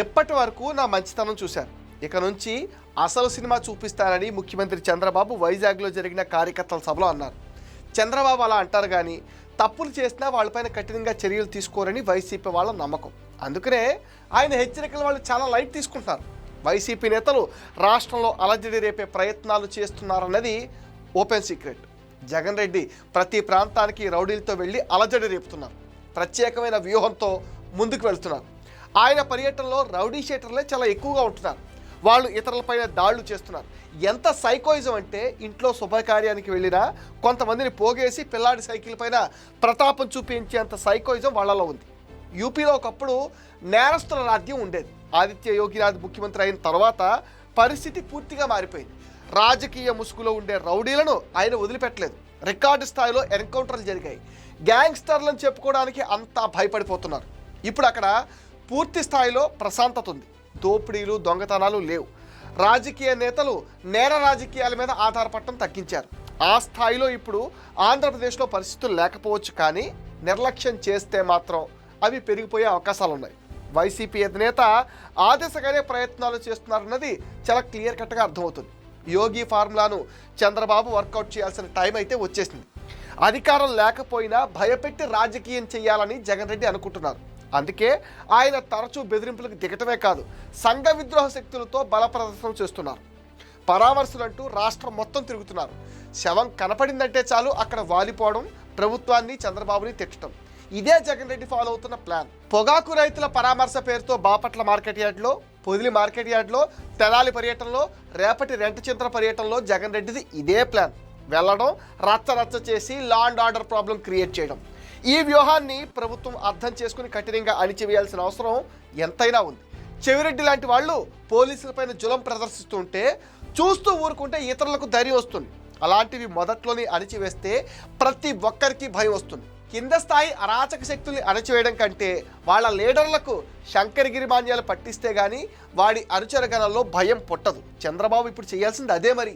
ఎప్పటి వరకు నా మంచితనం చూశారు? ఇక నుంచి అసలు సినిమా చూపిస్తానని ముఖ్యమంత్రి చంద్రబాబు వైజాగ్లో జరిగిన కార్యకర్తల సభలో అన్నారు. చంద్రబాబు అలా అంటారు కానీ తప్పులు చేసినా వాళ్ళపైన కఠినంగా చర్యలు తీసుకోరని వైసీపీ వాళ్ళ నమ్మకం. అందుకనే ఆయన హెచ్చరికలు వాళ్ళు చాలా లైట్ తీసుకుంటున్నారు. వైసీపీ నేతలు రాష్ట్రంలో అలజడి రేపే ప్రయత్నాలు చేస్తున్నారన్నది ఓపెన్ సీక్రెట్. జగన్ రెడ్డి ప్రతి ప్రాంతానికి రౌడీలతో వెళ్ళి అలజడి రేపుతున్నారు. ప్రత్యేకమైన వ్యూహంతో ముందుకు వెళ్తున్నారు. ఆయన పర్యటనలో రౌడీ షీటర్లే చాలా ఎక్కువగా ఉంటున్నారు. వాళ్ళు ఇతరులపైన దాడులు చేస్తున్నారు. ఎంత సైకోయిజం అంటే ఇంట్లో శుభకార్యానికి వెళ్ళినా కొంతమందిని పోగేసి పిల్లాడి సైకిల్ పైన ప్రతాపం చూపించేంత సైకోయిజం వాళ్ళలో ఉంది. యూపీలో ఒకప్పుడు నేరస్తుల రాజ్యం ఉండేది. ఆదిత్య యోగినాథ్ ముఖ్యమంత్రి అయిన తర్వాత పరిస్థితి పూర్తిగా మారిపోయింది. రాజకీయ ముసుగులో ఉండే రౌడీలను ఆయన వదిలిపెట్టలేదు. రికార్డు స్థాయిలో ఎన్కౌంటర్లు జరిగాయి. గ్యాంగ్స్టర్లను చెప్పుకోవడానికి అంతా భయపడిపోతున్నారు. ఇప్పుడు అక్కడ పూర్తి స్థాయిలో ప్రశాంతత ఉంది. దోపిడీలు దొంగతనాలు లేవు. రాజకీయ నేతలు నేర రాజకీయాల మీద ఆధారపడటం తగ్గించారు. ఆ స్థాయిలో ఇప్పుడు ఆంధ్రప్రదేశ్లో పరిస్థితులు లేకపోవచ్చు కానీ నిర్లక్ష్యం చేస్తే మాత్రం అవి పెరిగిపోయే అవకాశాలు ఉన్నాయి. వైసీపీ అధినేత ఆ దిశగానే ప్రయత్నాలు చేస్తున్నారన్నది చాలా క్లియర్ కట్గా అర్థమవుతుంది. యోగి ఫార్ములాను చంద్రబాబు వర్కౌట్ చేయాల్సిన టైం అయితే వచ్చేసింది. అధికారం లేకపోయినా భయపెట్టి రాజకీయం చేయాలని జగన్ రెడ్డి అనుకుంటున్నారు. అందుకే ఆయన తరచూ బెదిరింపులకు దిగటమే కాదు సంఘ విద్రోహ శక్తులతో బల ప్రదర్శన చేస్తున్నారు. పరామర్శలంటూ రాష్ట్రం మొత్తం తిరుగుతున్నారు. శవం కనపడిందంటే చాలు అక్కడ వాలిపోవడం ప్రభుత్వాన్ని చంద్రబాబుని తిట్టడం. ఇదే జగన్ రెడ్డి ఫాలో అవుతున్న ప్లాన్ పొగాకు రైతుల పరామర్శ పేరుతో బాపట్ల మార్కెట్ యార్డ్లో పొదిలి మార్కెట్ యార్డ్లో తెనాలి పర్యటనలో రేపటి రెంట చింతల పర్యటనలో జగన్ రెడ్డిది ఇదే ప్లాన్ వెళ్ళడం రచ్చ రచ్చ చేసి law and order problem create చేయడం. ఈ వ్యూహాన్ని ప్రభుత్వం అర్థం చేసుకుని కఠినంగా అణిచివేయాల్సిన అవసరం ఎంతైనా ఉంది. చెవిరెడ్డి లాంటి వాళ్ళు పోలీసులపైన జులం ప్రదర్శిస్తుంటే చూస్తూ ఊరుకుంటే ఇతరులకు ధైర్యం వస్తుంది. అలాంటివి మొదట్లోనే అణిచివేస్తే ప్రతి ఒక్కరికి భయం వస్తుంది. కింద స్థాయి అరాచక శక్తుల్ని అణచివేయడం కంటే వాళ్ళ లీడర్లకు శంకరగిరి మాన్యాలు పట్టిస్తే కానీ వాడి అనుచరగణంలో భయం పుట్టదు. చంద్రబాబు ఇప్పుడు చేయాల్సింది అదే మరి.